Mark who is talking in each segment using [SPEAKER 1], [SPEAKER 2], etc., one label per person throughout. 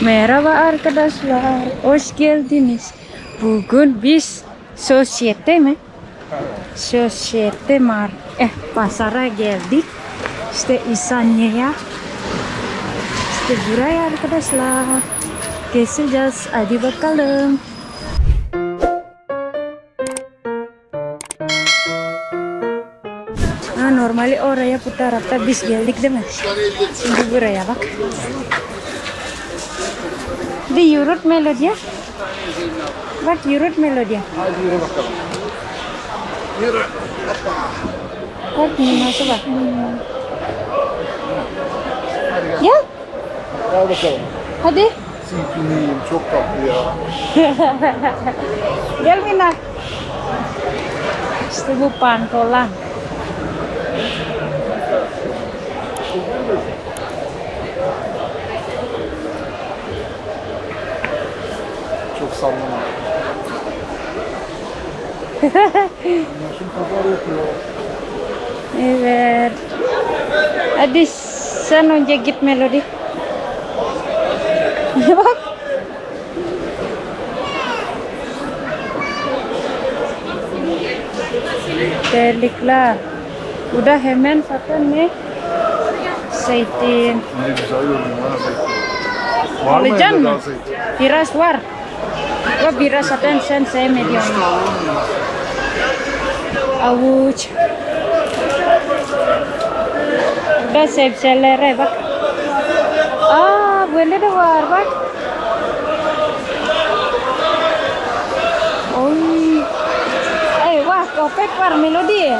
[SPEAKER 1] Merhaba arkadaşlar, hoş geldiniz. Bugün biz sosyete mi? Sosyete mar eh pasara geldik. İşte İsanya'ya. İşte buraya arkadaşlar. Gezeceğiz. Hadi bakalım. Ha, normali oraya bu tarafta biz geldik değil mi? Şimdi buraya bak. Di yurut melodiya. Bak yurut melodiya.
[SPEAKER 2] Hadi yürü bakalım. Yürü.
[SPEAKER 1] Bak nasıl bak.
[SPEAKER 2] Hadi gel.
[SPEAKER 1] Gel.
[SPEAKER 2] Gel bakalım.
[SPEAKER 1] Hadi.
[SPEAKER 2] Sipini yiyeyim. Çok tatlı ya.
[SPEAKER 1] Gel Mina. İşte bu pantolon.
[SPEAKER 2] Sallama. Yaşım kadar yapıyor.
[SPEAKER 1] Evet. Hadi sen önce git melodi. bak. Terlikler. Udah hemen zaten nih. Zeytin.
[SPEAKER 2] Ne güzel ha zeytin. Var mı evde daha zeytin?
[SPEAKER 1] Biras var. Gua biras zaten sen
[SPEAKER 2] ya.
[SPEAKER 1] Avuç. Udah sebzelere bak. Aa böyle de var bak. Oy. Ay wah kopek var melodi.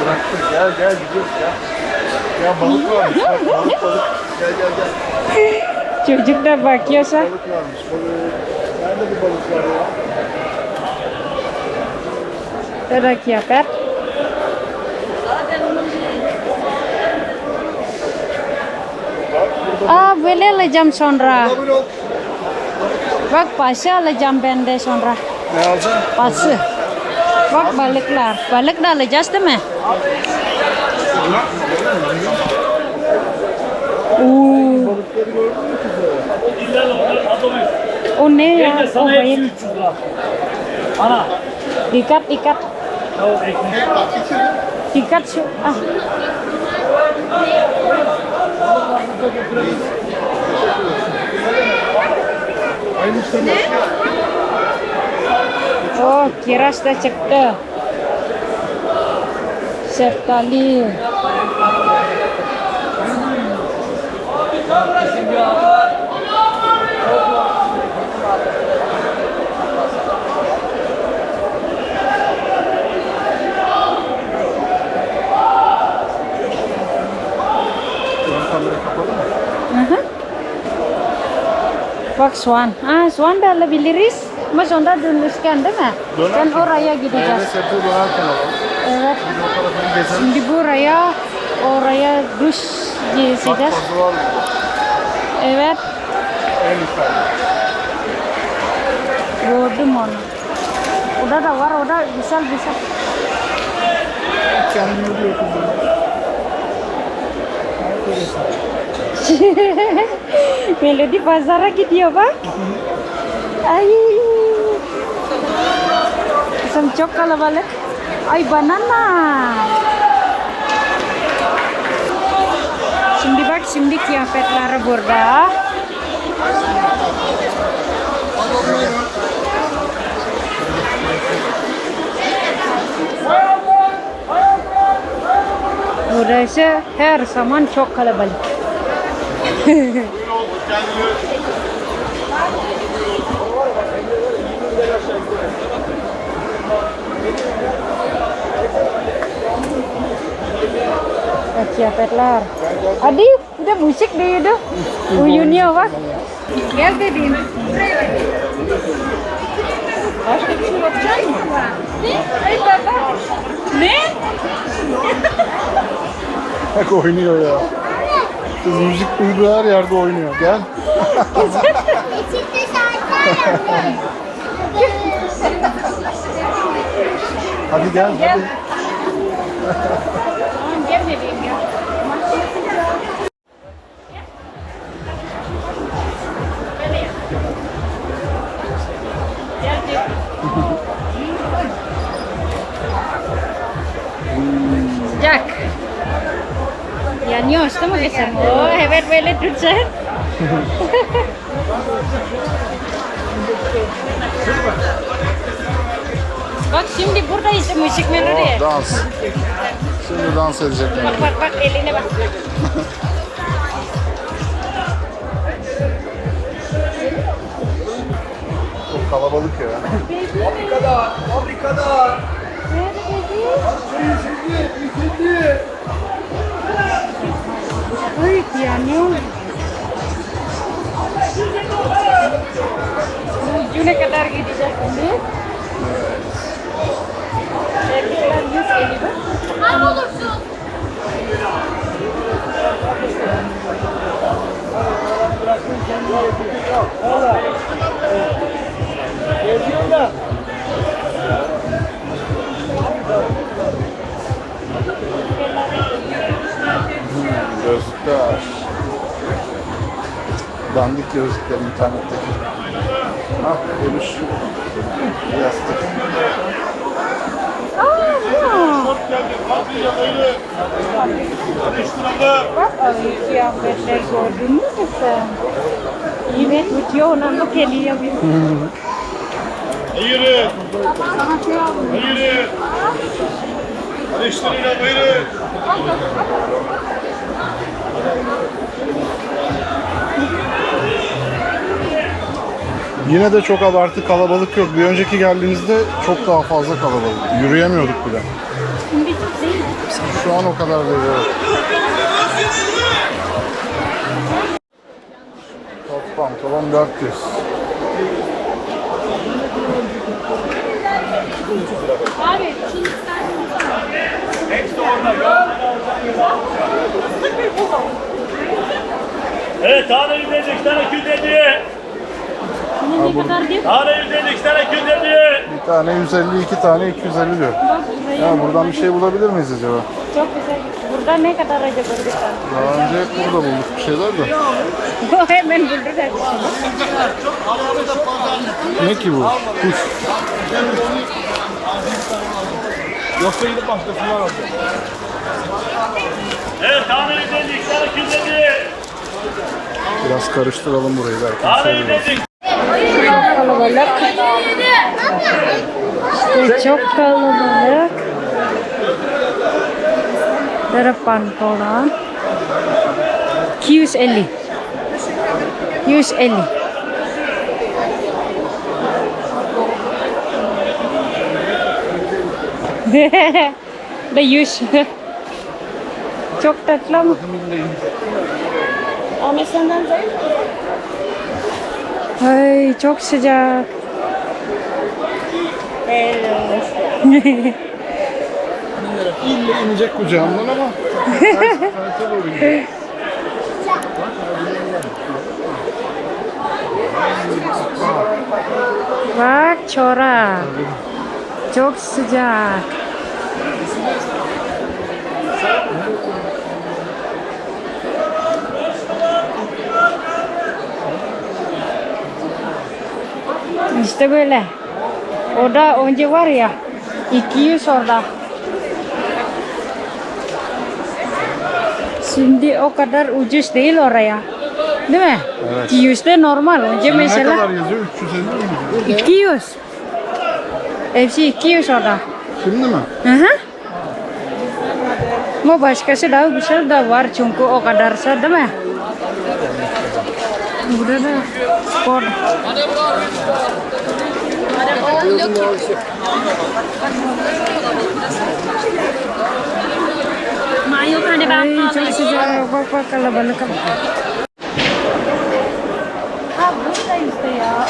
[SPEAKER 2] Bıraktık. Gel gel gidiyoruz ya. Ya balık. Bak, balık balık. Gel gel gel.
[SPEAKER 1] Çocuk da bakıyorsa.
[SPEAKER 2] Balık varmış. Balık. Nerede balıklar ya? Bak burada.
[SPEAKER 1] Ah böyle alacağım sonra.
[SPEAKER 2] Ol.
[SPEAKER 1] Bak pası alacağım ben de sonra.
[SPEAKER 2] Ne alacaksın?
[SPEAKER 1] Pası. Bak balıklar. Balık da alacağız değil mi?
[SPEAKER 2] Mü kızı?
[SPEAKER 1] o ne ya? O
[SPEAKER 3] Sana
[SPEAKER 1] bayıl.
[SPEAKER 3] hepsi 300 lira. Ana.
[SPEAKER 1] Dikat dikat.
[SPEAKER 3] Ya o ekmek.
[SPEAKER 1] Dikat şu. Ah.
[SPEAKER 2] Aynı işte ne?
[SPEAKER 1] Oh, kiras da çıktı. Şeftali. Bak soğan. Ah, soğan da alabiliriz. Ama sonra dönüşken değil mi? Sen oraya gideceğiz.
[SPEAKER 2] Meyve sebze dönerken alalım.
[SPEAKER 1] Evet. Şimdi buraya oraya duş
[SPEAKER 2] Bak
[SPEAKER 1] gezeceğiz.
[SPEAKER 2] mı?
[SPEAKER 1] Evet.
[SPEAKER 2] En yukarıda.
[SPEAKER 1] Gördüm onu. Udah da var, udah bisa bisa.
[SPEAKER 2] Kendi yürüyor kızım.
[SPEAKER 1] Melodi pazara gidiyor bak. Ay. Kızım çok kalabalık. Ay banana. Şimdi bak şimdi kıyafetler burada. Burası her zaman çok kalabalık. Kıyafetler. Hadi musik deh itu. Uyunya bak. Gel dedim. Başka bir şey yapacak mısın? Ne? Ay baba. Ne?
[SPEAKER 2] Bak oynuyor ya. Kız müzik duyduğu her yerde oynuyor. Gel. Hadi. Gel. Hadi.
[SPEAKER 1] Nyos değil mi kızım? Oo evet böyle Türkçe. Bak şimdi burada işte müzik melodi.
[SPEAKER 2] Oh, dans. Şimdi dans edecekler.
[SPEAKER 1] Bak bak bak eline bak.
[SPEAKER 2] Çok kalabalık ya.
[SPEAKER 1] Ay piano. Ucuna kadar gideceğiz şimdi. Erkekler yüz geliyor.
[SPEAKER 2] Gözlükler. Dandik gözlükler internetteki. Ah gülüş. Yastık.
[SPEAKER 1] Aa, bak abi kıyafetler gördün mü sen? Yine videonun bu geliyor bir.
[SPEAKER 3] Buyurun. Buyurun. Karıştırın buyurun.
[SPEAKER 2] Yine de çok abartı kalabalık yok. Bir önceki geldiğimizde çok daha fazla kalabalık. Yürüyemiyorduk bile. Şu an o kadar değil. Evet. Kot pantolon 400.
[SPEAKER 1] Abi şimdi
[SPEAKER 3] Evet tane 150, iki tane 250.
[SPEAKER 1] Bunun ne kadar diyor?
[SPEAKER 3] Tane 152 tane 250.
[SPEAKER 2] Bir tane 150, iki tane 250 diyor. Ya buradan bir şey bulabilir miyiz acaba?
[SPEAKER 1] Çok güzel. Burada ne kadar acaba bir tane?
[SPEAKER 2] Daha önce hep burada bulduk bir şeyler de.
[SPEAKER 1] Hemen bulduk her şey.
[SPEAKER 2] Ne ki bu? Kuş.
[SPEAKER 3] Yoksa gidip başkasından alacak. Evet tane 152 tane 250.
[SPEAKER 2] Biraz karıştıralım burayı belki. Şey
[SPEAKER 3] tane
[SPEAKER 2] 152.
[SPEAKER 3] Şurada
[SPEAKER 1] kalabalık. İşte çok kalabalık. Darapan Pola. 250. 150. da 100. Çok tatlı mı? Ama senden zayıf Ay çok sıcak.
[SPEAKER 2] İlle inecek kucağımdan ama. Ters, terse doğru gidiyor.
[SPEAKER 1] Bak çorak. Çok sıcak. İşte böyle. Orada önce var ya 200 orada. Şimdi o kadar ucuz değil oraya. Değil mi?
[SPEAKER 2] Evet.
[SPEAKER 1] 200 de normal. Önce
[SPEAKER 2] Ne
[SPEAKER 1] mesela
[SPEAKER 2] kadar yazıyor? 350 mi?
[SPEAKER 1] 200. Hepsi 200 orada.
[SPEAKER 2] Şimdi mi?
[SPEAKER 1] Hı hı. Ama başkası daha güzel de var çünkü o kadarsa değil mi? Burada da spor. Ay, çok sıcak. Bak bak kalabalık. Ha burada işte ya.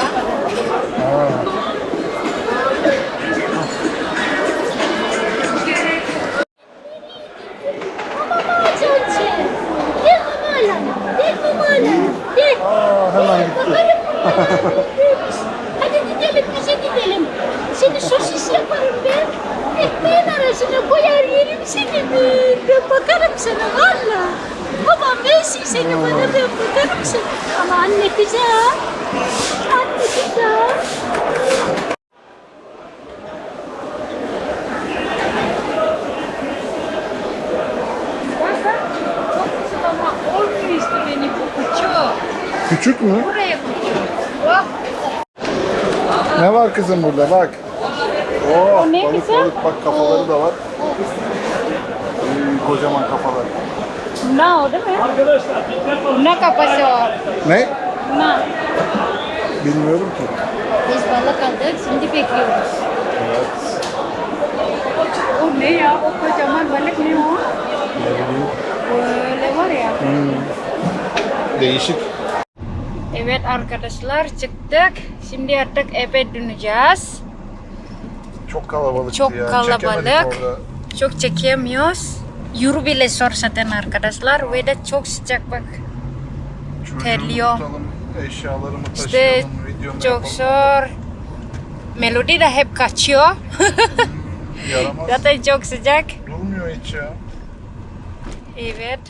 [SPEAKER 2] Aa, hemen gitti
[SPEAKER 4] seni sosis yaparım ben. Ekmeğin arasına koyar yerim seni ben. Ben bakarım sana valla. Babam versin seni bana ben bakarım sana. Ama anne güzel. Anne güzel.
[SPEAKER 2] Küçük mü?
[SPEAKER 1] Buraya koyuyorum.
[SPEAKER 2] Ne var kızım burada bak. Oo,
[SPEAKER 1] O ne
[SPEAKER 2] balık
[SPEAKER 1] kızım?
[SPEAKER 2] balık bak kafaları da var. Ee, kocaman kafalar.
[SPEAKER 1] Ne o değil mi?
[SPEAKER 3] Arkadaşlar.
[SPEAKER 1] Ne kafası o?
[SPEAKER 2] Ne?
[SPEAKER 1] Ne?
[SPEAKER 2] Bilmiyorum ki.
[SPEAKER 1] Biz balık aldık, şimdi bekliyoruz.
[SPEAKER 2] Evet.
[SPEAKER 1] O ne ya? O kocaman balık ne o?
[SPEAKER 2] Ne bileyim.
[SPEAKER 1] Böyle var ya.
[SPEAKER 2] Değişik.
[SPEAKER 1] Evet arkadaşlar çıktık. Şimdi artık eve döneceğiz.
[SPEAKER 2] Çok kalabalık
[SPEAKER 1] Çok
[SPEAKER 2] ya.
[SPEAKER 1] kalabalık. Çok çekemiyoruz. Yürü bile zor zaten arkadaşlar. Ve de çok sıcak bak.
[SPEAKER 2] Çocuğu
[SPEAKER 1] Terliyor.
[SPEAKER 2] tutalım, eşyalarımı
[SPEAKER 1] İşte
[SPEAKER 2] taşıyalım, videomu
[SPEAKER 1] çok
[SPEAKER 2] yapalım.
[SPEAKER 1] zor. Melodi de hep kaçıyor.
[SPEAKER 2] Yaramaz.
[SPEAKER 1] zaten çok sıcak.
[SPEAKER 2] Durmuyor hiç ya.
[SPEAKER 1] Evet.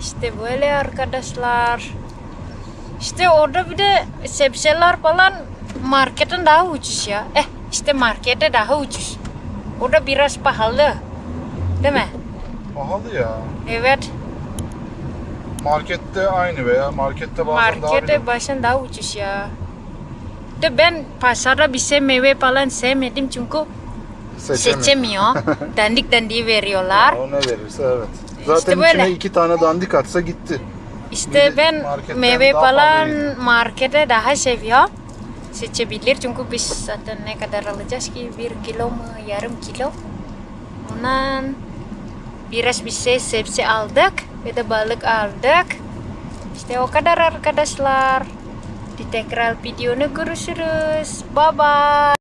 [SPEAKER 1] İşte böyle arkadaşlar. İşte orada bir de sebzeler falan marketten daha ucuz ya. Eh işte markette daha ucuz. Orada biraz pahalı. Değil mi?
[SPEAKER 2] Pahalı ya.
[SPEAKER 1] Evet.
[SPEAKER 2] Markette aynı veya markette bazen daha
[SPEAKER 1] Markette bazen daha ucuz ya. De ben pasarda bir şey meyve falan sevmedim çünkü
[SPEAKER 2] Seçemiyor.
[SPEAKER 1] seçemiyor. dandik dandik veriyorlar.
[SPEAKER 2] O ne verirse evet. Zaten
[SPEAKER 1] böyle.
[SPEAKER 2] içine iki tane dandik atsa gitti.
[SPEAKER 1] İşte
[SPEAKER 2] Bir de
[SPEAKER 1] ben meyve falan markete daha seviyorum. Seçebilir çünkü biz zaten ne kadar alacağız ki bir kilo mu yarım kilo. Ondan biraz bir şey sebze aldık ve de balık aldık. İşte o kadar arkadaşlar. Di tekrar videonya görüşürüz. Bye bye.